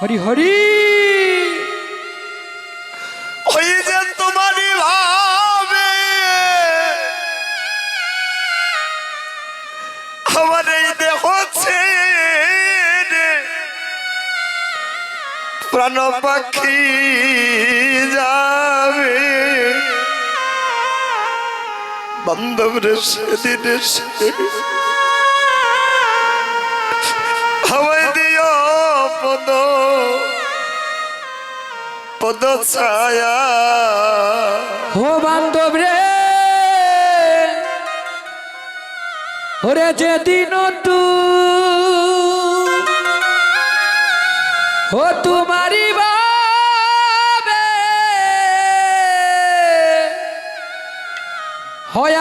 হরি হরি। ওই যে তোমারই ভাবে। আমার এই দেহ প্রাণ পাখি যাবে। বান্ধব রে সেদিন দিও পদ পদ ছায়া। ও বান্ধব রে, ওরে যেদিন তু, ও তোমারি বাবে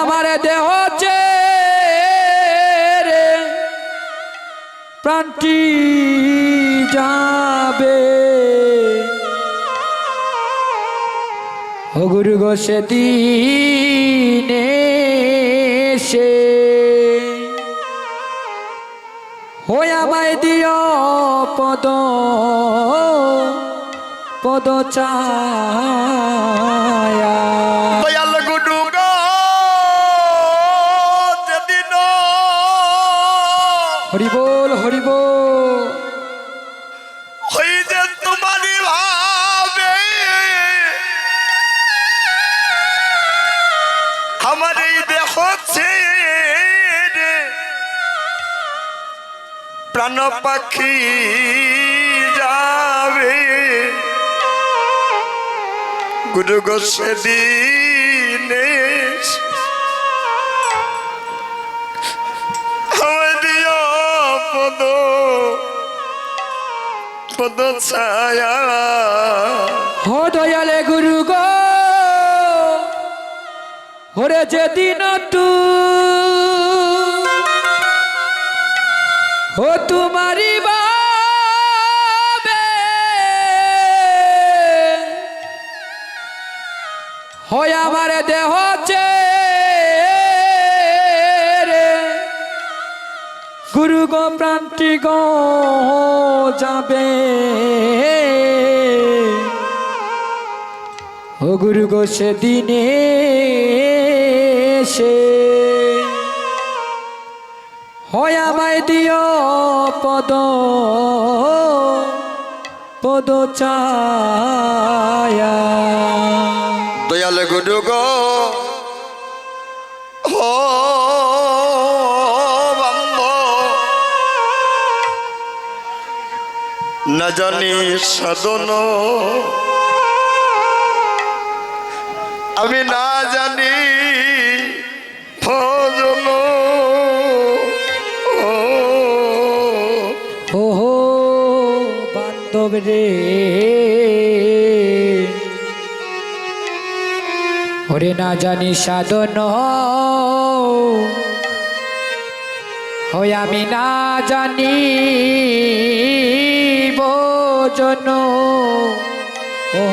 আমার দেহ রে প্রাণটি যাবে। গুরু গো, সেদিনে সে হয়ে আমায় দিও পদ পদ ছায়া। হরি বল হরি বল। ওই ভাবে। আমার এই দেহ প্রাণ পাখি যাবে। গুরু গো পদ ছায়া। হো দয়ালে গুরু গো। ওরে যেদিন তু। ও তোমারি বাবে। হয় আমার দেহ প্রান্তি গো যাবে। ও গুরু গো, সেদিনে সে হয় আমায় দিও পদ পদ ছায়া। দয়াল গুরু জানি সাধন আমি না জানি ভজন। ও ও হো বান্ধব রে। ওরে না জানি সাধন। হয় আমি না জানি ভোজন। ও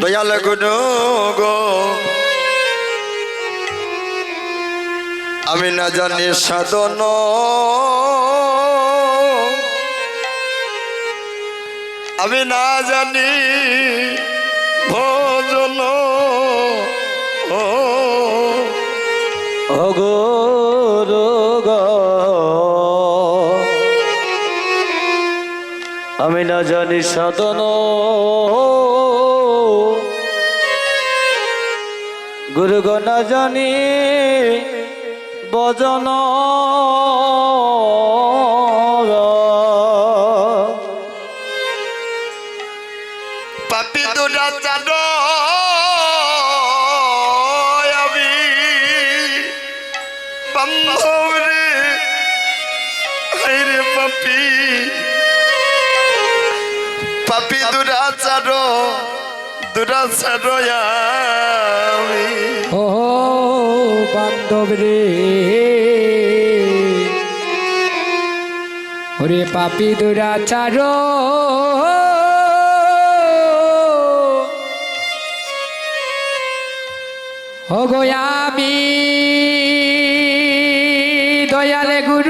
দয়াল গুরু গো। আমি না জানি সাধন। আমি না জানি ভোজন। ও আমি না জানি সাধন। গুরু গো না জানি বজন। পাপি দুরাচার দুরাচার আমি ও বান্ধব রে ওরে পাপি দুরাচার ও গো আমি দয়ালে গুরু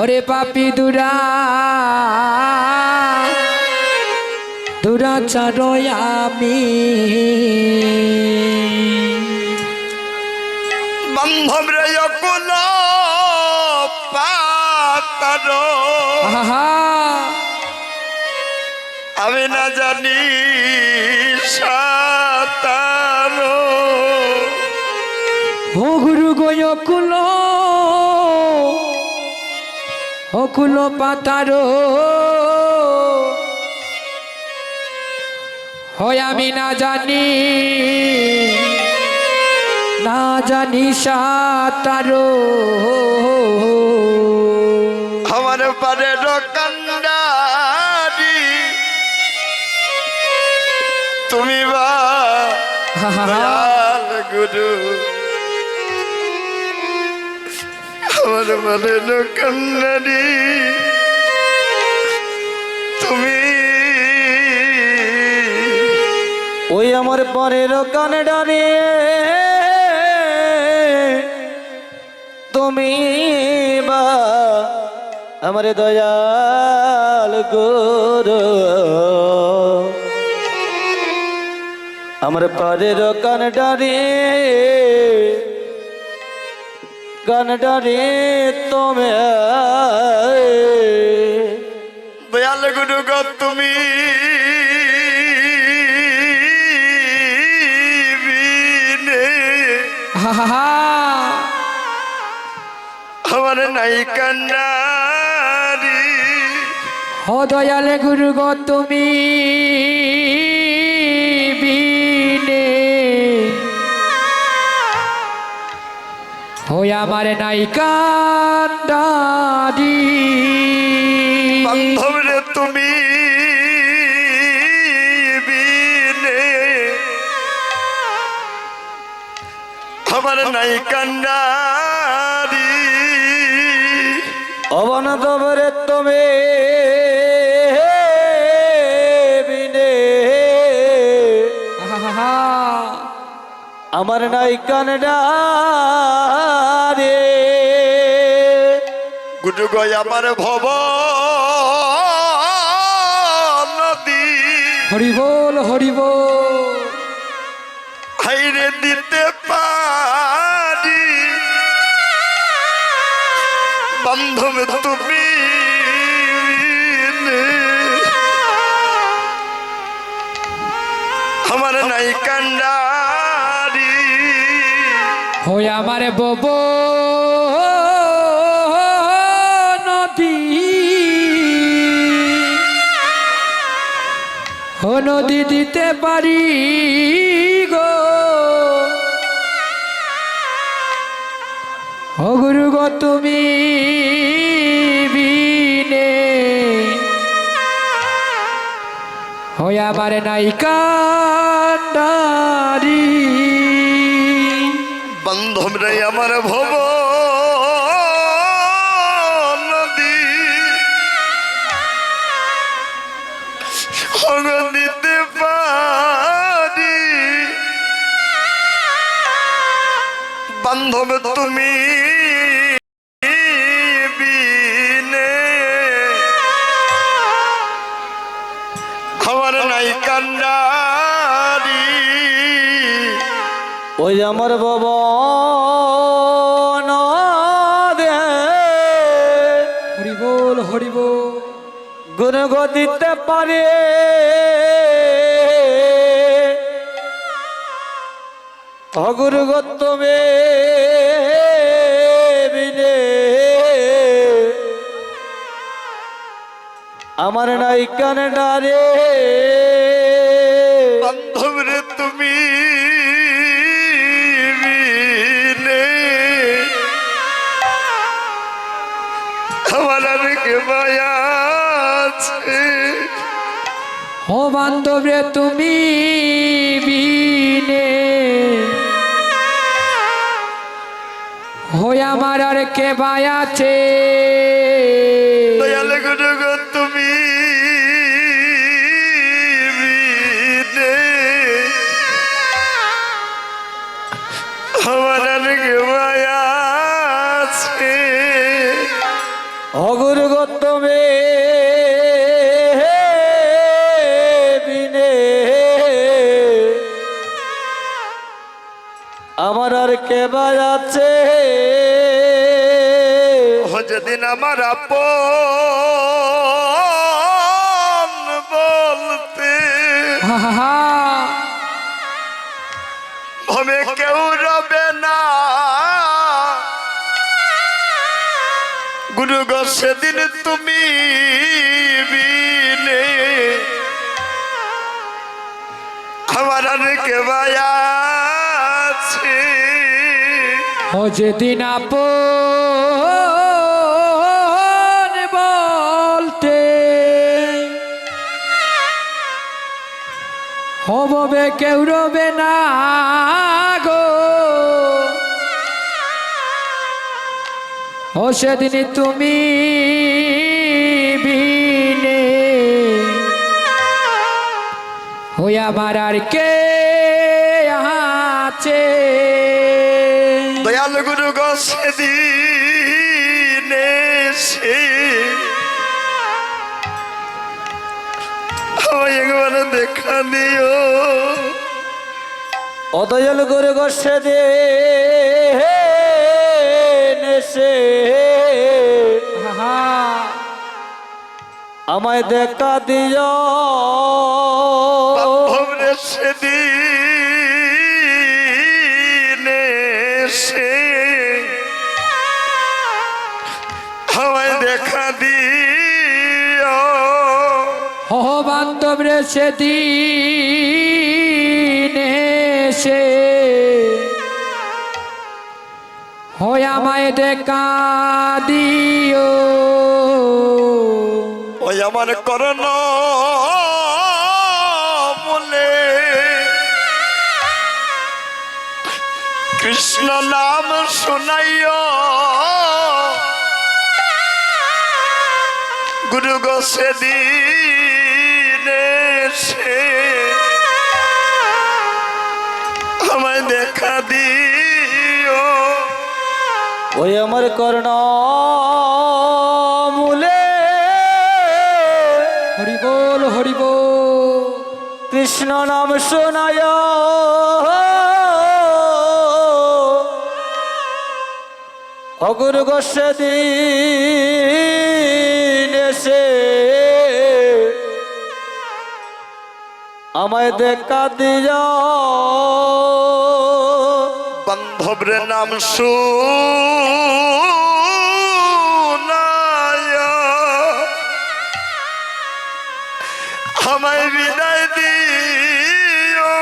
ওরে পাপি দুরা দুরাচার আমি। বান্ধব রে অকুল পাতার আহা। আমি না জানি সাতার ও গুরু গো অকুল অকুল পাতারো। হয় আমি না জানি না জানি সাতারো। আমার পারে কান্ডারি তুমি বা গুরু। আমার পারে কান্ডারি তুমি ওই আমার পরের কানে ডারিয়ে তুমি বা আমার দয়াল গুরু। আমার পরের কান ডারিয়ে কান ডারিয়ে তুমি দয়াল গুরু গো তুমি আমার নাই কান্নারি। ও দয়ালে গুরু গো তুমি ওই আমার নাই কান্দারি বান্ধব রে তুমি আমার নাই কান্নারি অবন তবরে তুমি আমার নাই কানডারে গয় আমার ভব নদী হরি বল হরি বল। হাইরে দিতে পারি। বান্ধব তুমি। আমার নাই কান্ডারি। ওই আমার বব ও নদী দিতে পারি গো। ও গো, তুমি বিনে। ওই আমার নাই কান্ডারি বান্ধব রে আমার ভব বান্ধব তুমি বিনে। আমার নাই কান্ডারি। ওই আমার বব হরি বল হরি বল গুণ দিতে পারে। অগুরু বিনে। আমার নাই কানডারে বান্ধব রে তুমি আমার কে মায়া আছে ও বান্ধব রে তুমি বিনে। হই আমার আর কে বায়াছে আমার আপন বলতে। হবে কেউ রবে না। গুরু গো সেদিন তুমি বিনে। আমার আর কে মায়া আছে। ও যেদিন আপন হববে কেউ রবে না গো। ও সেদিন তুমি বিনে আমার আর কে আছে? দয়াল গুরু গো সেদিন এসে একবার দেখা দিও। অদয়াল গুরু গোসে দে নেশে। আমায় দেখা দিও। সেদিন বান্ধব রে সেদিন এসে হয় আমায় দেখা দিও। ওই আমার করণ বলে কৃষ্ণ নাম শোনাইও। গুরু গো সেদিন এসে আমায় দেখা দিও। ওই আমার কর্ণ মূলে হরি বল হরি বল, কৃষ্ণ নাম শোনায়। অগুরু গোসে আমায় দেখা দিও। বান্ধবের নাম শুনায় আমায় বিদায় দিও।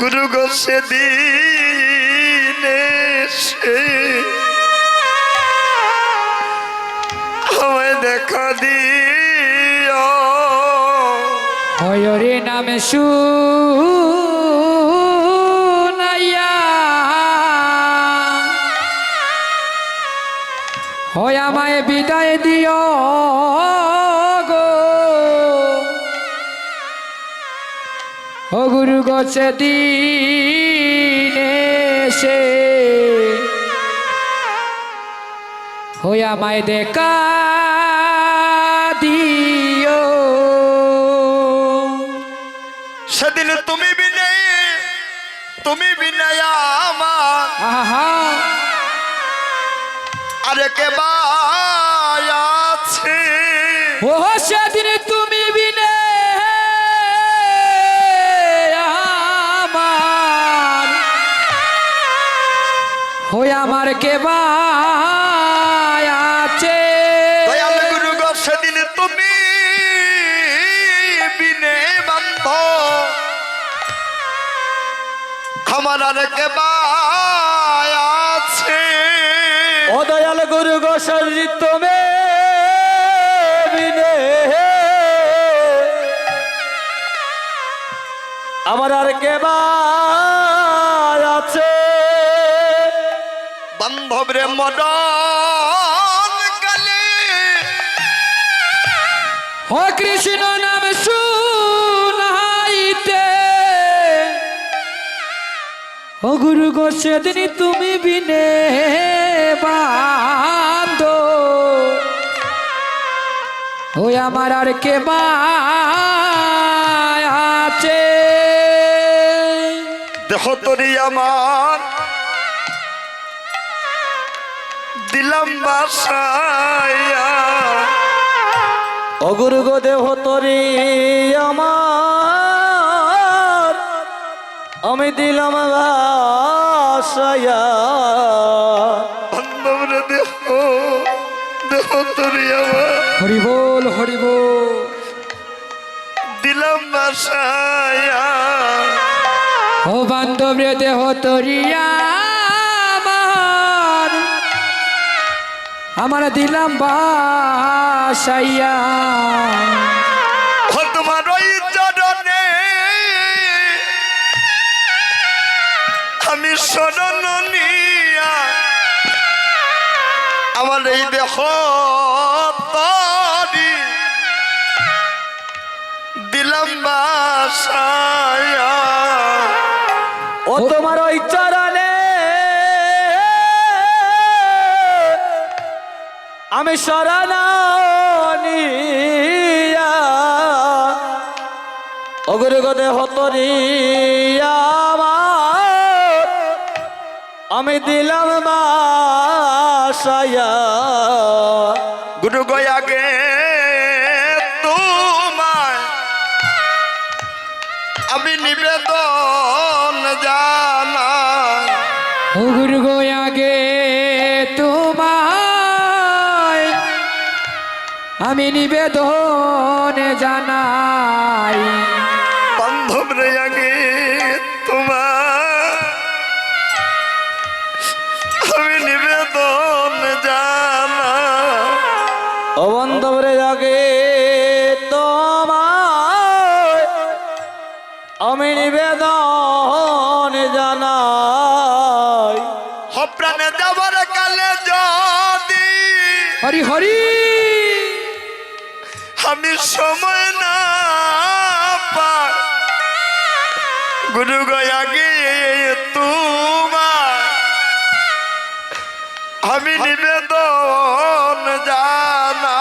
গুরু গো সেদিন এসে আমায় দেখা দিও। হয়রে নামে শুনাইয়া। হয় আমায় বিদায় দিও গো। ও গুরু গছে দিনে সে হয় আমায় দেখা তুমি বিনে তুমি বিনয় আমার। আরে কে আছে। ও সেদিন তুমি বিনে আমার। আমার কে সেদিন তুমি বিনে বান্ধ আমার আর কে আছে। ও দয়াল গুরু গোসারি তুমি আমার আর কে আছে? বান্ধব রে মদন কালে ও কৃষ্ণ নাম শুনাইতে ও গুরু গো সেদিন তুমি বিনে বান্ধ ওই আমার আর কে বা আছে? দেহ তরি আমার। দিলাম বাসায়া। অগুরু গো দেহ তরি আমার। আমি দিলাম বাসায়া বান্ধব রে দেহ দেহ তরি আমার। হরি বল হরি বল। দিলাম বাসায়া ও বান্ধব রে দেহ তরিয়া আমার। দিলাম বাসাইয়া ও তোমার শরণ নিয়া। আমার এই দেহ দিলাম ও তোমার ওই চরণে। আমি তরি আমার আমি দিলাম বাসায়া। গুরু গয়াগে তোমায় আমি নিবেদন জানা গুরু গো আগে তোমায় আমি নিবেদন জানাই। আমি নিবেদন জানাই। হপ্রাণে যাবার কালে যদি হরি হরি। আমি সময় না পাই গুরু গয়াগে তোমার আমি নিবেদন জানা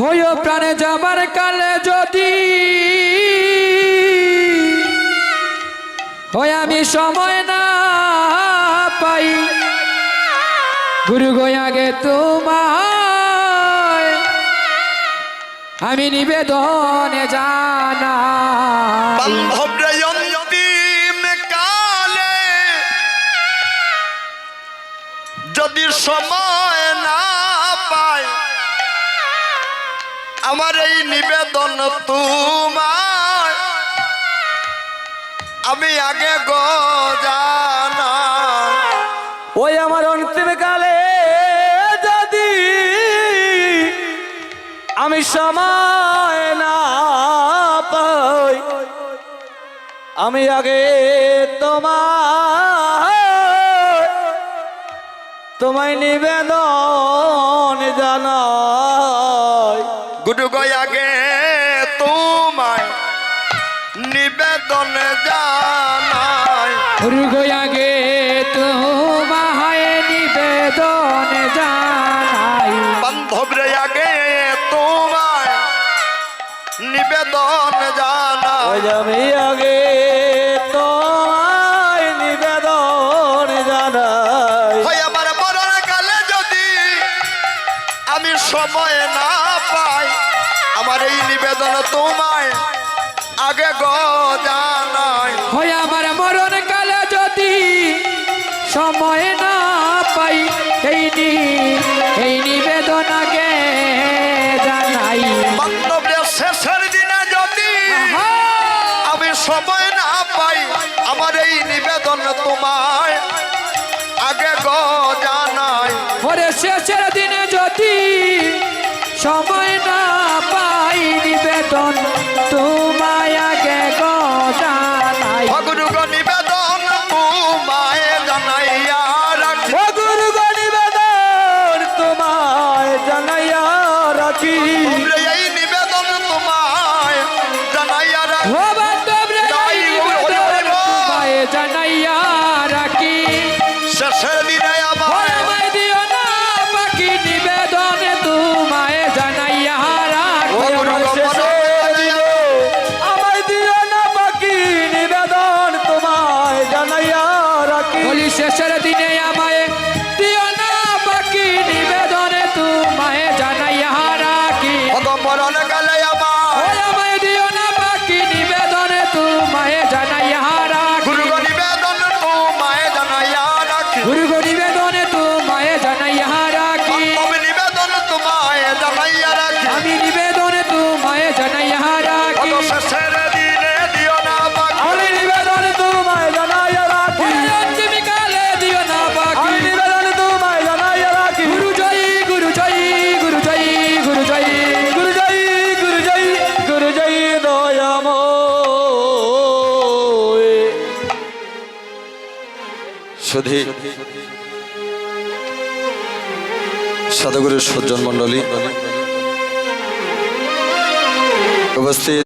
হইও প্রাণে যাবার কালে হয় আমি সময় না পাই। গুরু গয়াগে তোমায়। আমি নিবেদনে জানা যদি সময় না পাই আমার এই নিবেদন তোমার আমি আগে গো জানা ওই আমার অন্তিম কালে যদি আমি সময় না পাই আমি আগে তোমার তোমায় নিবেদন জানাই। গুরু গয়াগে তোমায় নিবেদন জানাই গুরু গয়াগে তোমায় নিবেদন জানাই। বান্ধব রে আগে তোমায় নিবেদন জানাই। আমি আগে তোমায় নিবেদন জানাই। আমার মরণ কালে যদি আমি সময় না পাই আমার এই নিবেদন তোমায় নিবেদন তোমায়। আগে গো জানাই। ওরে শেষের দিনে যদি সময় না পাই নিবেদন তোমায় গুরু নিবেদন তোমায় জানাইয়া রাখি আমি নিবেদন তোমায় জানাইয়া রাখি আমি নিবেদন তোমায় জানাইয়া রাখি শেষের দিনে দিও না বাকি। আমি নিবেদন তোমায় জানাইয়া রাখি অন্তিম কালে দিও না বাকি। আমি নিবেদন তোমায় জানাইয়া সাধুগুরুর সজ্জন মণ্ডলী। উপস্থিত